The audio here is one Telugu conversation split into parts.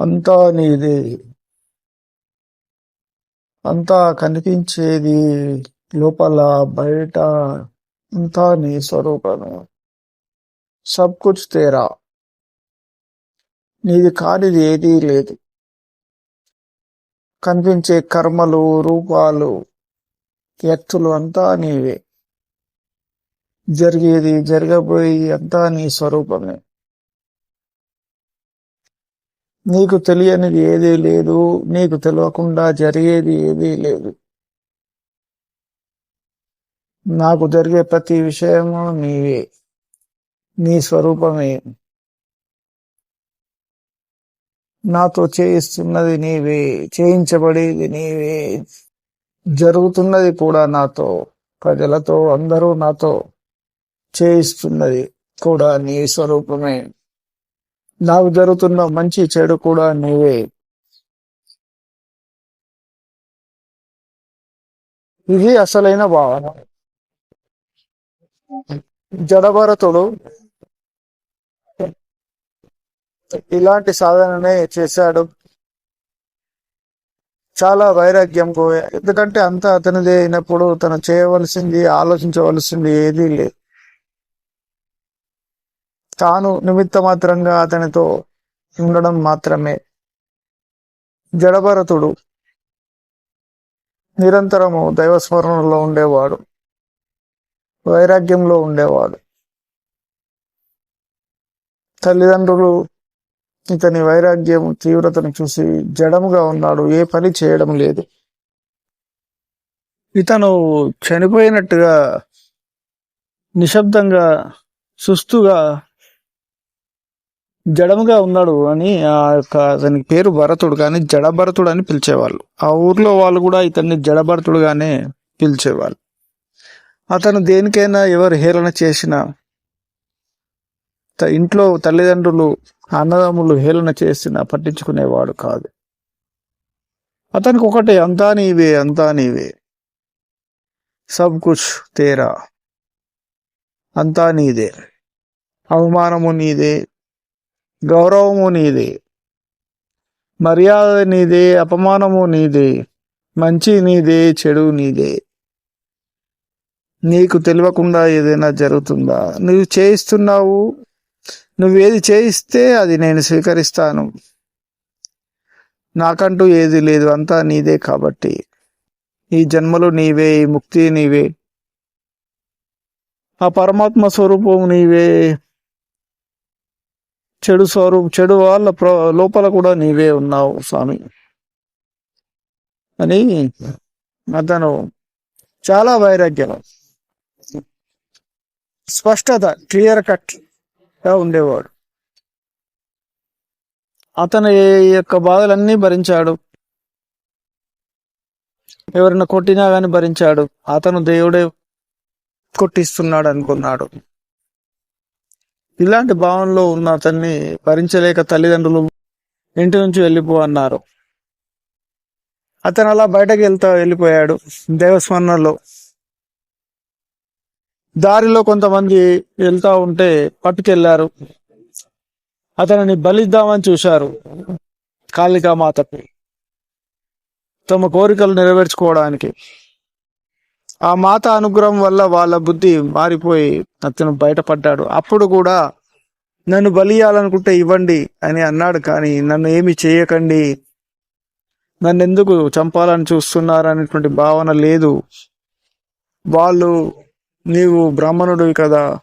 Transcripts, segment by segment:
అంతా నీదే అంతా కనిపించేది లోపల బయట అంతా నీ స్వరూపమే. సబ్ కుచ్ తేరా. నీది కానిది ఏదీ లేదు. కనిపించే కర్మలు రూపాలు వ్యక్తులు అంతా నీవే. జరిగేది జరగబోయి అంతా నీ స్వరూపమే. నీకు తెలియనిది ఏదీ లేదు నీకు తెలియకుండా జరిగేది ఏదీ లేదు. నాకు జరిగే ప్రతి విషయము నీవే నీ స్వరూపమే. నాతో చేయిస్తున్నది నీవే చేయించబడేది నీవే. జరుగుతున్నది కూడా నాతో ప్రజలతో అందరూ నాతో చేయిస్తున్నది కూడా నీ స్వరూపమే. నాకు జరుగుతున్న మంచి చెడు కూడా నీవే. ఇది అసలైన భావన. జడభరతుడు ఇలాంటి సాధననే చేశాడు. చాలా వైరాగ్యం ఎందుకంటే అంతా అతనిదే అయినప్పుడు తను చేయవలసింది ఆలోచించవలసింది ఏదీ లేదు. తాను నిమిత్త మాత్రంగా అతనితో ఉండడం మాత్రమే. జడభరతుడు నిరంతరము దైవస్మరణలో ఉండేవాడు. వైరాగ్యంలో ఉండేవాడు. తల్లిదండ్రులు ఇతని వైరాగ్యం తీవ్రతను చూసి జడముగా ఉన్నాడు. ఏ పని చేయడం లేదు. ఇతను చనిపోయినట్టుగా నిశ్శబ్దంగా సుస్తుగా జడముగా ఉన్నాడు అని ఆ యొక్క అతనికి పేరు భరతుడు కానీ జడభరతుడు అని పిలిచేవాళ్ళు. ఆ ఊర్లో వాళ్ళు కూడా ఇతన్ని జడభరతుడుగానే పిలిచేవాళ్ళు. అతను దేనికైనా ఎవరు హేళన చేసినా త- ఇంట్లో తల్లిదండ్రులు అన్నదమ్ములు హేళన చేసినా పట్టించుకునేవాడు కాదు. అతనికి ఒకటే అంతా నీవే అంతా నీవే. సబ్ కుచ్ తేరా అంతా నీదే. అవమానము నీదే. గౌరవము నీదే మర్యాద నీదే అపమానము నీదే మంచి నీదే చెడు నీదే. నీకు తెలియకుండా ఏదైనా జరుగుతుందా? నువ్వు చేయిస్తున్నావు. నువ్వేది చేయిస్తే అది నేను స్వీకరిస్తాను. నాకంటూ ఏది లేదు అంతా నీదే కాబట్టి. ఈ జన్మలు నీవే ఈ ముక్తి నీవే. ఆ పరమాత్మ స్వరూపం నీవే. చెడు స్వరూ చెడు వాళ్ళ లోపల కూడా నీవే ఉన్నావు స్వామి. అని అతను చాలా వైరాగ్యం. స్పష్టత క్లియర్ కట్గా ఉండేవాడు. అతను ఏ యొక్క బాధలన్నీ భరించాడు. ఎవరైనా కొట్టినా కానీ భరించాడు. అతను దేవుడే కొట్టిస్తున్నాడు అనుకున్నాడు. ఇలాంటి భావనలో ఉన్న అతన్ని భరించలేక తల్లిదండ్రులు ఇంటి నుంచి వెళ్ళిపో అన్నారు. అతను అలా బయటకు వెళ్తా వెళ్ళిపోయాడు దేవస్మరణలో. దారిలో కొంతమంది వెళ్తా ఉంటే పట్టుకెళ్ళారు. అతనిని బలిద్దామని చూశారు కాళికామాతకు తమ కోరికలు నెరవేర్చుకోవడానికి. ఆ మాత అనుగ్రహం వల్ల వాళ్ళ బుద్ధి మారిపోయి అతను బయటపడ్డాడు. అప్పుడు కూడా నన్ను బలియాలనుకుంటే ఇవ్వండి అని అన్నాడు కానీ నన్ను ఏమి చేయకండి. నన్ను ఎందుకు చంపాలని చూస్తున్నారు అనేటువంటి భావన లేదు. వాళ్ళు నీవు బ్రాహ్మణుడివి కదా.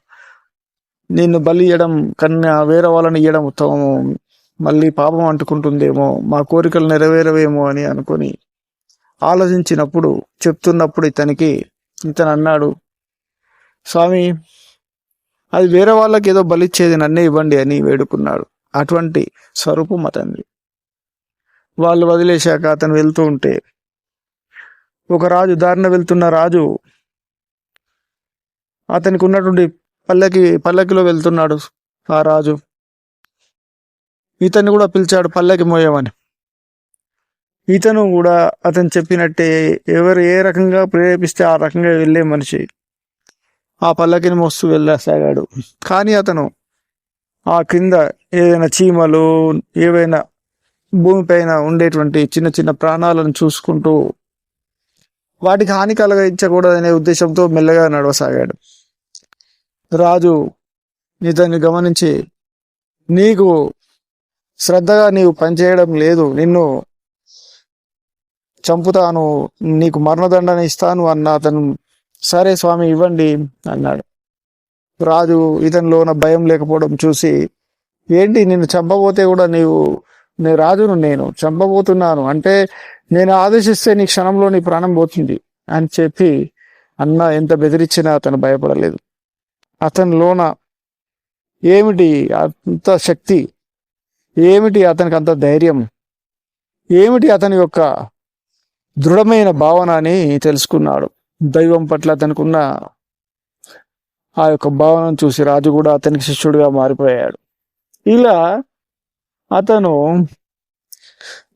నిన్ను బలి ఇవ్వడం కన్నా వేరే వాళ్ళని ఇవ్వడం ఉత్తమము. మళ్ళీ పాపం అంటుకుంటుందేమో. మా కోరికలు నెరవేరవేమో అని అనుకొని ఆలోచించినప్పుడు చెప్తున్నప్పుడు ఇతనికి ఇతను అన్నాడు స్వామి అది వేరే వాళ్ళకి ఏదో బలిచ్చేది నన్నే ఇవ్వండి అని వేడుకున్నాడు. అటువంటి స్వరూపం అతనిది. వాళ్ళు వదిలేశాక అతను వెళ్తూ ఉంటే ఒక రాజు దారిన వెళ్తున్న రాజు అతనికి ఉన్నటువంటి పల్లకి పల్లకిలో వెళ్తున్నాడు ఆ రాజు. ఇతన్ని కూడా పిలిచాడు పల్లకి మోయమని. ఇతను కూడా అతను చెప్పినట్టే ఎవరు ఏ రకంగా ప్రేరేపిస్తే ఆ రకంగా వెళ్ళే మనిషి. ఆ పల్లకిని మోస్తూ వెళ్ళసాగాడు. కానీ అతను ఆ కింద ఏదైనా చీమలు ఏవైనా భూమిపైన ఉండేటువంటి చిన్న చిన్న ప్రాణాలను చూసుకుంటూ వాటికి హాని కలిగించకూడదనే ఉద్దేశంతో మెల్లగా నడవసాగాడు. రాజు ఇతన్ని గమనించి నీకు శ్రద్ధగా నీవు పనిచేయడం లేదు. నిన్ను చంపుతాను నీకు మరణదండన ఇస్తాను అన్న అతను సరే స్వామి ఇవ్వండి అన్నాడు. రాజు ఇతనిలోన భయం లేకపోవడం చూసి ఏంటి నిన్ను చంపబోతే కూడా నీవు నీ రాజును నేను చంపబోతున్నాను అంటే నేను ఆదేశిస్తే నీ క్షణంలో నీ ప్రాణం పోతుంది అని చెప్పి అన్న ఎంత బెదిరించినా అతను భయపడలేదు. అతనిలోన ఏమిటి అంత శక్తి? ఏమిటి అతనికి అంత ధైర్యం? ఏమిటి అతని యొక్క దృఢమైన భావన అని తెలుసుకున్నాడు. దైవం పట్ల అతనికి ఉన్న ఆ యొక్క భావనను చూసి రాజు కూడా అతనికి శిష్యుడిగా మారిపోయాడు. ఇలా అతను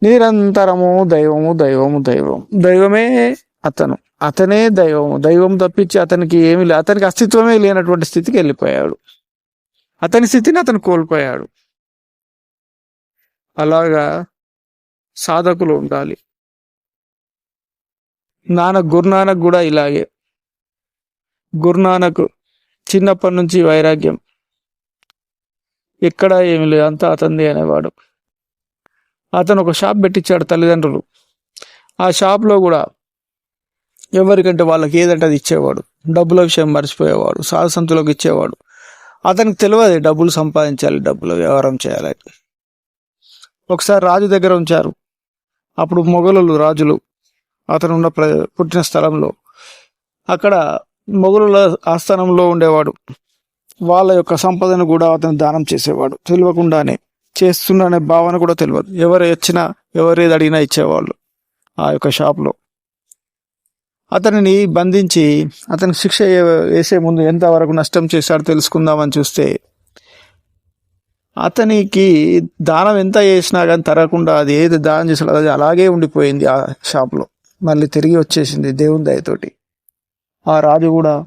నిరంతరము దైవము దైవము దైవం దైవమే అతను. అతనే దైవము. దైవం తప్పించి అతనికి ఏమి లే అతనికి అస్తిత్వమే లేనటువంటి స్థితికి వెళ్ళిపోయాడు. అతని స్థితిని అతను కోల్పోయాడు. అలాగా సాధకులు ఉండాలి. నానక్ గురునానక్ కూడా ఇలాగే. గురునానక్ చిన్నప్పటి నుంచి వైరాగ్యం. ఎక్కడ ఏమి లేదు అంతా అతంది అనేవాడు. అతను ఒక షాప్ పెట్టించాడు తల్లిదండ్రులు. ఆ షాప్లో కూడా ఎవరికంటే వాళ్ళకి ఏదంటే అది ఇచ్చేవాడు. డబ్బుల విషయం మర్చిపోయేవాడు సాధసంతులకు ఇచ్చేవాడు. అతనికి తెలియదు డబ్బులు సంపాదించాలి డబ్బులు వ్యవహారం చేయాలి. ఒకసారి రాజు దగ్గర ఉంచారు. అప్పుడు మొఘలులు రాజులు అతను ఉన్న ప్ర పుట్టిన స్థలంలో. అక్కడ మొఘలుల ఆస్థానంలో ఉండేవాడు. వాళ్ళ యొక్క సంపదను కూడా అతను దానం చేసేవాడు. తెలియకుండానే చేస్తున్నానే భావన కూడా తెలియదు ఎవరు వచ్చినా ఎవరు ఏది అడిగినా ఇచ్చేవాళ్ళు ఆ యొక్క షాప్లో. అతనిని బంధించి అతని శిక్ష వేసే ముందు ఎంతవరకు నష్టం చేశాడో తెలుసుకుందామని చూస్తే అతనికి దానం ఎంత చేసినా కానీ తరగకుండా అది ఏది దానం చేసాడో అది అలాగే ఉండిపోయింది ఆ షాప్లో. మళ్ళీ తిరిగి వచ్చేసింది దేవుని దయతోటి. ఆ రాజు కూడా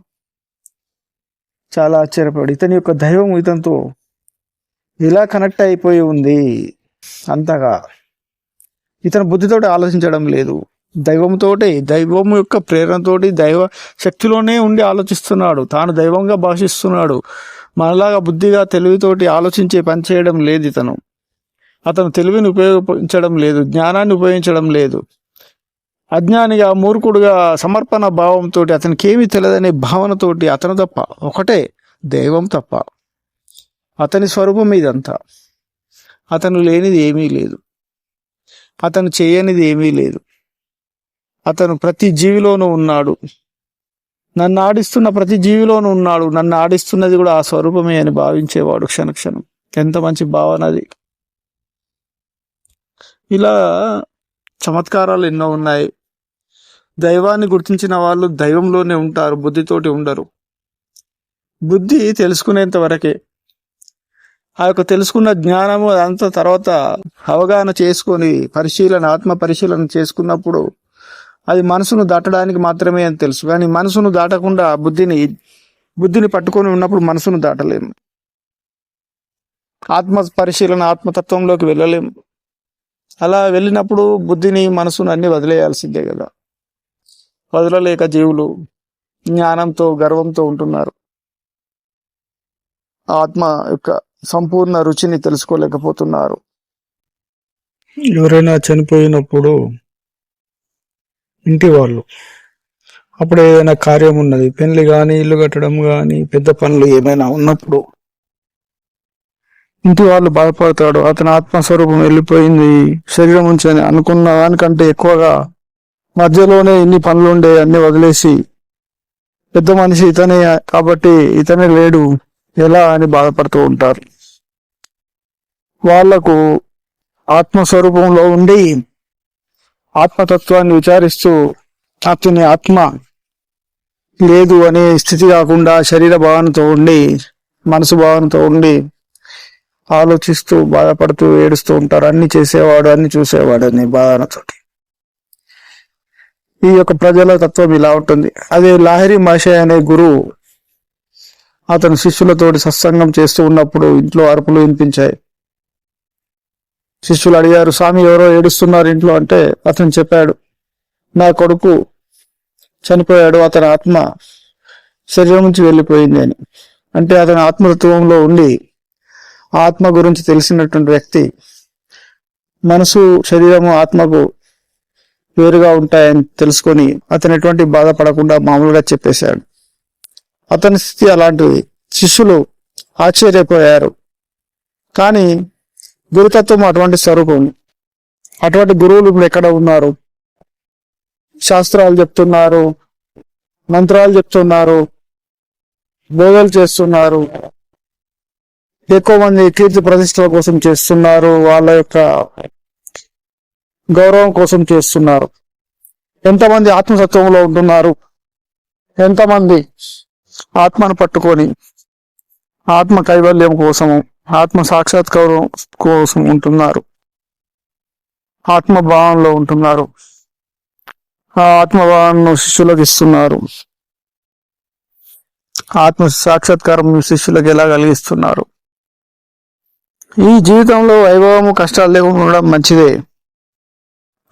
చాలా ఆశ్చర్యపడి ఇతని యొక్క దైవం ఇతనితో ఇలా కనెక్ట్ అయిపోయి ఉంది అంతగా. ఇతను బుద్ధితోటి ఆలోచించడం లేదు. దైవంతోటి దైవం యొక్క ప్రేరణతోటి దైవ శక్తిలోనే ఉండి ఆలోచిస్తున్నాడు. తాను దైవంగా భాషిస్తున్నాడు. మనలాగా బుద్ధిగా తెలివితోటి ఆలోచించే పని చేయడం లేదు ఇతను. అతను తెలివిని ఉపయోగించడం లేదు జ్ఞానాన్ని ఉపయోగించడం లేదు. అజ్ఞానిగా మూర్ఖుడుగా సమర్పణ భావంతో అతనికి ఏమీ తెలియదనే భావనతోటి అతను తప్ప ఒకటే దైవం తప్ప అతని స్వరూపం ఇదంతా. అతను లేనిది ఏమీ లేదు. అతను చేయనిది ఏమీ లేదు. అతను ప్రతి జీవిలోనూ ఉన్నాడు. నన్ను ఆడిస్తున్న ప్రతి జీవిలోనూ ఉన్నాడు. నన్ను ఆడిస్తున్నది కూడా ఆ స్వరూపమే అని భావించేవాడు క్షణక్షణం ఎంత మంచి భావన అది. ఇలా చమత్కారాలు ఎన్నో ఉన్నాయి. దైవాన్ని గుర్తించిన వాళ్ళు దైవంలోనే ఉంటారు బుద్ధితోటి ఉండరు. బుద్ధి తెలుసుకునేంత వరకే. ఆ యొక్క తెలుసుకున్న జ్ఞానము అదంతా తర్వాత అవగాహన చేసుకొని పరిశీలన ఆత్మ పరిశీలన చేసుకున్నప్పుడు అది మనసును దాటడానికి మాత్రమే అని తెలుసు. కానీ మనసును దాటకుండా బుద్ధిని బుద్ధిని పట్టుకొని ఉన్నప్పుడు మనసును దాటలేము. ఆత్మ పరిశీలన ఆత్మతత్వంలోకి వెళ్ళలేము. అలా వెళ్ళినప్పుడు బుద్ధిని మనసును అన్ని వదిలేయాల్సిందే కదా. వదలలేక జీవులు జ్ఞానంతో గర్వంతో ఉంటున్నారు. ఆత్మ యొక్క సంపూర్ణ రుచిని తెలుసుకోలేకపోతున్నారు. ఎవరైనా చనిపోయినప్పుడు ఇంటి వాళ్ళు అప్పుడు ఏదైనా కార్యం ఉన్నది పెళ్ళి కానీ ఇల్లు కట్టడం కానీ పెద్ద పనులు ఏమైనా ఉన్నప్పుడు ఇంటి వాళ్ళు బాధపడతాడు. అతని ఆత్మస్వరూపం వెళ్ళిపోయింది. శరీరం ఉంచని అనుకున్న దానికంటే ఎక్కువగా మధ్యలోనే ఇన్ని పనులుండే అన్ని వదిలేసి పెద్ద మనిషి ఇతనే కాబట్టి ఇతనే లేడు. ఎలా అని బాధపడుతూ ఉంటారు. వాళ్ళకు ఆత్మస్వరూపంలో ఉండి ఆత్మతత్వాన్ని విచారిస్తూ అతని ఆత్మ లేదు అనే స్థితి కాకుండా శరీర భావనతో ఉండి మనసు భావనతో ఉండి ఆలోచిస్తూ బాధపడుతూ ఏడుస్తూ ఉంటారు. అన్ని చేసేవాడు అన్ని చూసేవాడు అనే భావనతోటి ఈ యొక్క ప్రజల తత్వం ఇలా ఉంటుంది. అదే లాహిరి మాషే అనే గురువు అతను శిష్యులతోటి సత్సంగం చేస్తూ ఉన్నప్పుడు ఇంట్లో అరుపులు వినిపించాయి. శిష్యులు అడిగారు స్వామి ఎవరో ఏడుస్తున్నారు ఇంట్లో? అంటే అతను చెప్పాడు నా కొడుకు చనిపోయాడు అతని ఆత్మ శరీరం నుంచి వెళ్ళిపోయింది అని. అంటే అతని ఆత్మతత్వంలో ఉండి ఆత్మ గురించి తెలిసినటువంటి వ్యక్తి మనసు శరీరము ఆత్మకు వేరుగా ఉంటాయని తెలుసుకొని అతను ఎటువంటి బాధపడకుండా మామూలుగా చెప్పేశాడు. అతని స్థితి అలాంటిది శిష్యులు ఆశ్చర్యపోయారు. కానీ గురుతత్వం అటువంటి స్వరూపం అటువంటి గురువులు ఇప్పుడు ఎక్కడ ఉన్నారు? శాస్త్రాలు చెప్తున్నారు మంత్రాలు చెప్తున్నారు బోధలు చేస్తున్నారు ఎక్కువ మంది కీర్తి ప్రతిష్టల కోసం చేస్తున్నారు వాళ్ళ యొక్క గౌరవం కోసం చేస్తున్నారు. ఎంతమంది ఆత్మసత్వంలో ఉంటున్నారు? ఎంతమంది ఆత్మను పట్టుకొని ఆత్మ కైవల్యం కోసము ఆత్మ సాక్షాత్కారం కోసం ఉంటున్నారు? ఆత్మభావంలో ఉంటున్నారు. ఆ ఆత్మభావాన్ని శిష్యులకు ఇస్తున్నారు. ఆత్మ సాక్షాత్కారం శిష్యులకు ఎలా కలిగిస్తున్నారు? ఈ జీవితంలో వైభవము కష్టాలు లేకుండా ఉండడం మంచిదే.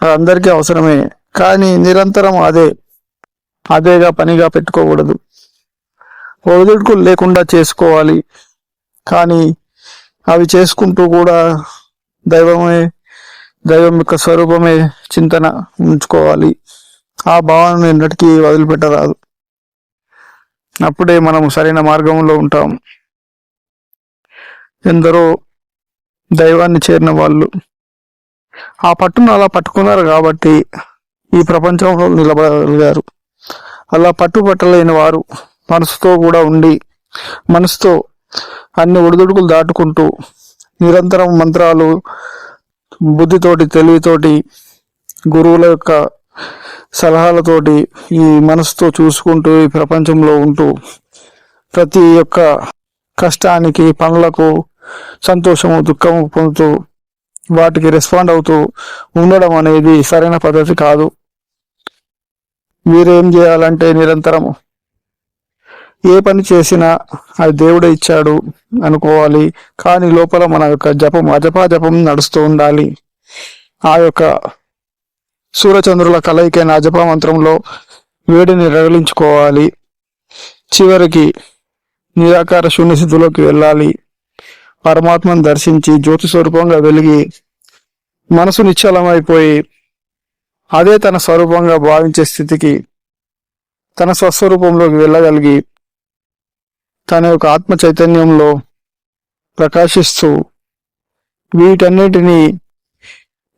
అది అందరికీ అవసరమే. కానీ నిరంతరం అదే అదేగా పనిగా పెట్టుకోకూడదు. ఒడిదుడుకులు లేకుండా చేసుకోవాలి. కానీ అవి చేసుకుంటూ కూడా దైవమే దైవం యొక్క స్వరూపమే చింతన ఉంచుకోవాలి. ఆ భావన ఎన్నటికీ వదిలిపెట్టరాదు. అప్పుడే మనం సరైన మార్గంలో ఉంటాం. ఎందరో దైవాన్ని చేరిన వాళ్ళు ఆ పట్టును అలా పట్టుకున్నారు కాబట్టి ఈ ప్రపంచంలో నిలబడగలిగారు. అలా పట్టుపట్టలేని వారు మనసుతో కూడా ఉండి మనసుతో అన్ని ఒడిదుడుకులు దాటుకుంటూ నిరంతరం మంత్రాలు బుద్ధితోటి తెలివితోటి గురువుల యొక్క సలహాలతోటి ఈ మనసుతో చూసుకుంటూ ఈ ప్రపంచంలో ఉంటూ ప్రతి ఒక్క కష్టానికి పనులకు సంతోషము దుఃఖము పొందుతూ వాటికి రెస్పాండ్ అవుతూ ఉండడం అనేది సరైన పద్ధతి కాదు. మీరేం చేయాలంటే నిరంతరము ఏ పని చేసినా అది దేవుడే ఇచ్చాడు అనుకోవాలి. కానీ లోపల మన యొక్క జపం అజపా జపం నడుస్తూ ఉండాలి. ఆ యొక్క సూర్యచంద్రుల కలయికైన అజపా మంత్రంలో వేడిని రగిలించుకోవాలి చివరికి నిరాకార శూన్య స్థితిలోకి వెళ్ళాలి. పరమాత్మను దర్శించి జ్యోతి స్వరూపంగా వెలిగి మనసు నిశ్చలమైపోయి అదే తన స్వరూపంగా భావించే స్థితికి తన స్వస్వరూపంలోకి వెళ్ళగలిగి తన యొక్క ఆత్మ చైతన్యంలో ప్రకాశిస్తూ వీటన్నిటినీ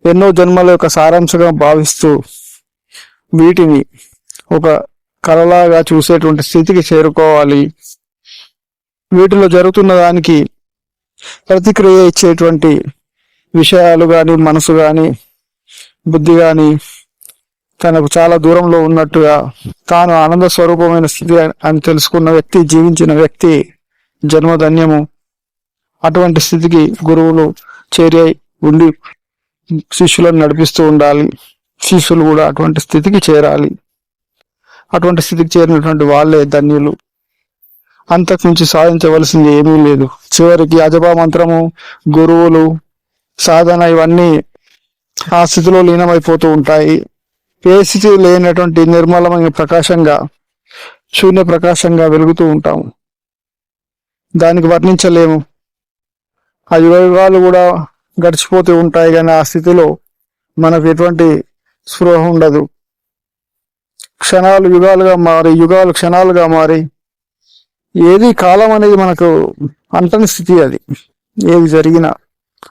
ఎన్నో జన్మల యొక్క సారాంశంగా భావిస్తూ వీటిని ఒక కళలాగా చూసేటువంటి స్థితికి చేరుకోవాలి. వీటిలో జరుగుతున్న దానికి ప్రతిక్రియ ఇచ్చేటువంటి విషయాలు కానీ మనసు కానీ బుద్ధి కానీ తనకు చాలా దూరంలో ఉన్నట్టుగా తాను ఆనంద స్వరూపమైన స్థితి అని తెలుసుకున్న వ్యక్తి జీవించిన వ్యక్తి జన్మధన్యము అటువంటి స్థితికి గురువులు చేరి ఉండి శిష్యులను నడిపిస్తూ ఉండాలి. శిష్యులు కూడా అటువంటి స్థితికి చేరాలి. అటువంటి స్థితికి చేరినటువంటి వాళ్ళే ధన్యులు. అంతకు మించి సాధించవలసింది ఏమీ లేదు. చివరికి అజబా మంత్రము గురువులు సాధన ఇవన్నీ ఆ స్థితిలో లీనమైపోతూ ఉంటాయి. ఏ స్థితి లేనటువంటి నిర్మలమైన ప్రకాశంగా శూన్య ప్రకాశంగా వెలుగుతూ ఉంటాము. దానికి వర్ణించలేము. ఆ యుగాలు కూడా గడిచిపోతూ ఉంటాయి కానీ ఆ స్థితిలో మనకు ఎటువంటి స్పృహ ఉండదు. క్షణాలు యుగాలుగా మారి యుగాలు క్షణాలుగా మారి ఏది కాలం అనేది మనకు అంటని స్థితి అది. ఏది జరిగినా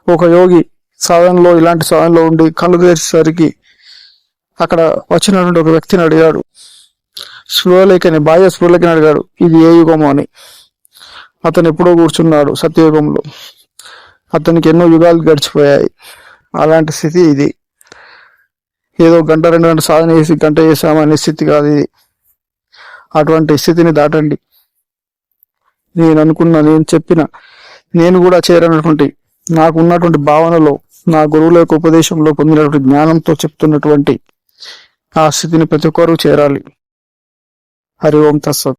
ఒక యోగి సాధనలో ఇలాంటి సాధనలో ఉండి కళ్ళు తెరిచేసరికి అక్కడ వచ్చినటువంటి ఒక వ్యక్తిని అడిగాడు. స్పృహలేఖని బాహ్య స్పృహలేఖని అడిగాడు. ఇది ఏ యుగము అని. అతను ఎప్పుడో కూర్చున్నాడు సత్యయుగంలో. అతనికి ఎన్నో యుగాలు గడిచిపోయాయి. అలాంటి స్థితి ఇది. ఏదో గంట రెండు గంట సాధన చేసి గంట చేసామనే స్థితి కాదు ఇది. అటువంటి స్థితిని దాటండి. నేను అనుకున్న నేను చెప్పిన నేను కూడా చేరనటువంటి నాకు ఉన్నటువంటి భావనలో నా గురువుల యొక్క ఉపదేశంలో పొందినటువంటి జ్ఞానంతో చెప్తున్నటువంటి ఆ స్థితిని ప్రతి ఒక్కరూ చేరాలి. హరి ఓం తస్సత్